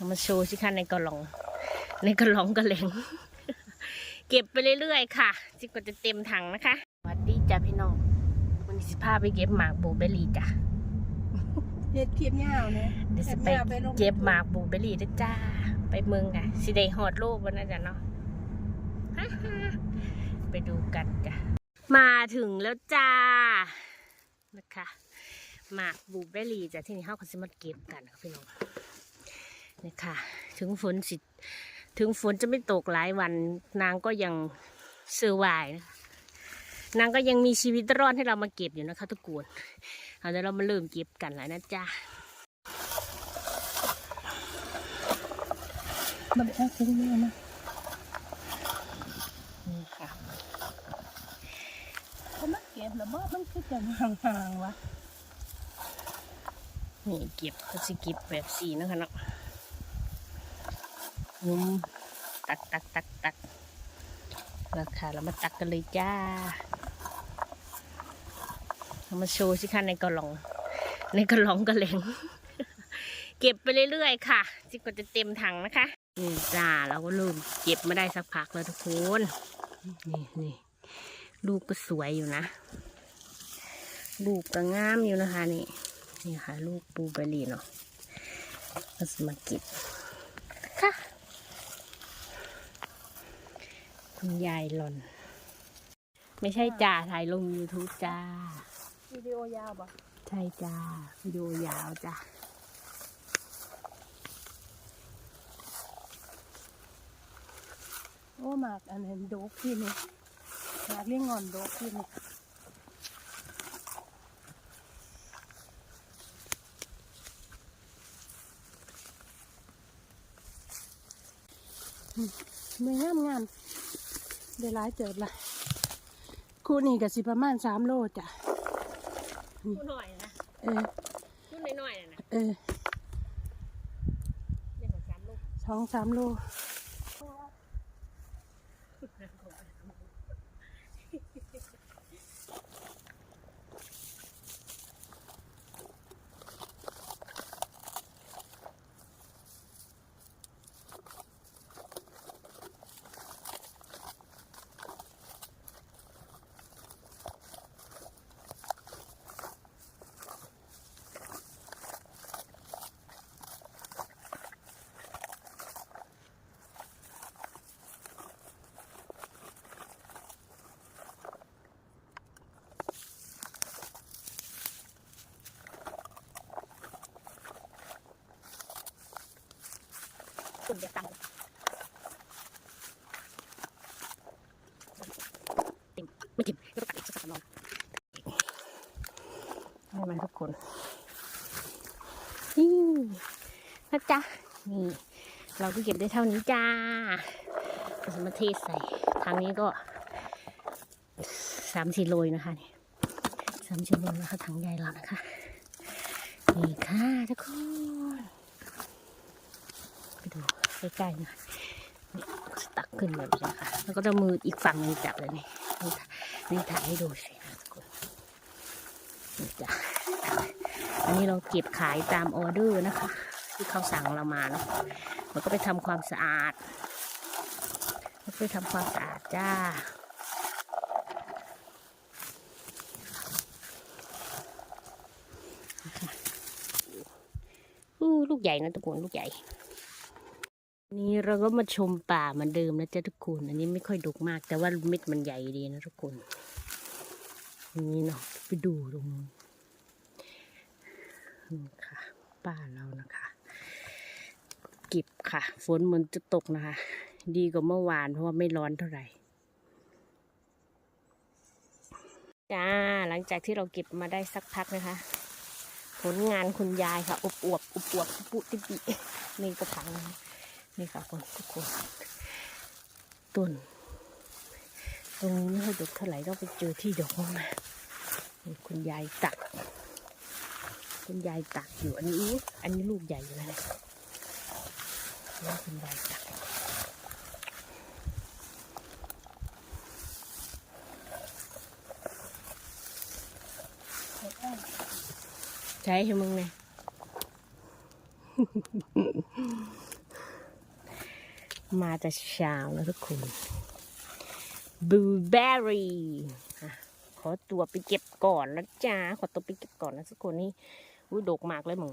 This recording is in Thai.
เอามาโชว์สิคะในกระหลอง ในกระหลองกระเหลงเก็บไปเรื่อยๆค่ะจิกว่าจะเต็มถังนะคะสวัสดีจ้าพี่น้องวันนี้สิพาไปเก็บหมากบลูเบอร์รี่จ้ะเฮ็ดคลิปยาวนะเดี๋ยวสิไปฮ็ยาวลงเก็บหมากบลูเบอร์รี่ด้วยจ้า ไปเมืองค่ะสิได้ฮอดโลกวันนั้นจ้ะเนาะไปดูกันจ้ะมาถึงแล้วจ้านะคะหมากบลูเบอร์รี่จ้ะที่นี่เขาก็สิมาเก็บกันค่ะพี่น้อง นี่ค่ะ ถึงฝนสิ ถึงฝนจะไม่ตกหลายวัน นางก็ยังเซอร์ไวว์นะคะนางก็ยังมีชีวิตรอดให้เรามาเก็บอยู่นะคะทุกคนเอาเดี๋ยวเรามาเริ่มเก็บกันแล้วนะจ๊ะมันแค่ซื้อเนี่ยนะนี่ค่ะเขามาเก็บแล้วบ่มันคือจะห่างๆวะนี่เก็บก็สิเก็บแบบสีนะคะเนาะอืม ตักตักตักตักราคาเรามาตักกันเลยจ้าเอามาโชว์สิคะในกระหลอง ในกระหลองกระเหลงเก็บไปเรื่อยๆค่ะจิกว่าจะเต็มถังนะคะนี่จ้าเราก็เริ่มเก็บมาได้สักพักแล้วทุกคนนี่นี่ลูกก็สวยอยู่นะลูกก็งามอยู่นะคะนี่นี่ค่ะ ลูกบลูเบอรี่เนาะเราจะมาเก็บค่ะ คุณยายหล่อนไม่ใช่จ้าถ่ายลง YouTube จ้า วิดีโอยาวบ่ใช่จ้าวิดีโอยาวจ้าโอ้หมากอันนั้นโดกที่นี่หมากเลี้ยงงอนโดกที่นี่อืมไม่งามงาม ได้หลายเติบละคู่นี้ก็สิประมาณสามโลจ้ะพูดหน่อยนะเออพูดหน่อยๆนะนะเออเรียกว่าสามลูกสองสามโล คุณจะตังติ่มไม่ติ่มก็ต้องตัดอีกสักสามรอบให้มันทุกคนนี่นะจ๊ะนี่ เราก็เก็บได้เท่านี้จ้าเราจะมเทใส่ทางนี้ก็สามสี่โลยนะคะนี่สามสี่โลนะคะถังใหญ่เรานะคะ นี่ค่ะทุกคน ไปดู ใกล้ๆหนะนี่สตักขึ้นแบบนี้นะคะแล้วก็จะมืออีกฝั่งหนึงจับเลยนี่นี่ถ่ายนี่ถ่ายให้ดูสินะทุกคนนี่จ้ะอันนี้เราเก็บขายตามออเดอร์นะคะ ที่เขาสั่งเรามาเนาะมันก็ไปทำความสะอาดมันก็ไปทำความสะอาดจ้าอู้ลูกใหญ่นะทุกคนลูกใหญ่ นี่เราก็มาชมป่าเหมือนเดิมนะจ๊ะทุกคน อันนี้ไม่ค่อยดกมาก แต่ว่าเม็ดมันใหญ่ดีนะทุกคนนี่เนาะไปดูตรงนู้นนี่ค่ะ ป่าเรานะคะ เก็บค่ะ ฝนมันจะตกนะคะ ดีกว่าเมื่อวานเพราะว่าไม่ร้อนเท่าไหร่จ้าหลังจากที่เราเก็บมาได้สักพักนะคะ ผลงานคุณยายค่ะอบอวบอบอวบปุติปินี่กระถางนะคะ นี่ค่ะคนทุกคนต้นตรงนี้ไม่ค่อยดกเท่าไหร่ต้องไปเจอที่ดกมาคุณยายตัก คุณยายตักอยู่อันนี้อันนี้ลูกใหญ่อยู่นะเนี่ยนี่คุณยายตักใช้ให้มึงเลย มาแต่เช้าแล้วทุกคนบลูเบอร์รี่ขอตัวไปเก็บก่อนนะจ้าขอตัวไปเก็บก่อนนะทุกคนนี่อุ้ยดกมากเลยมึง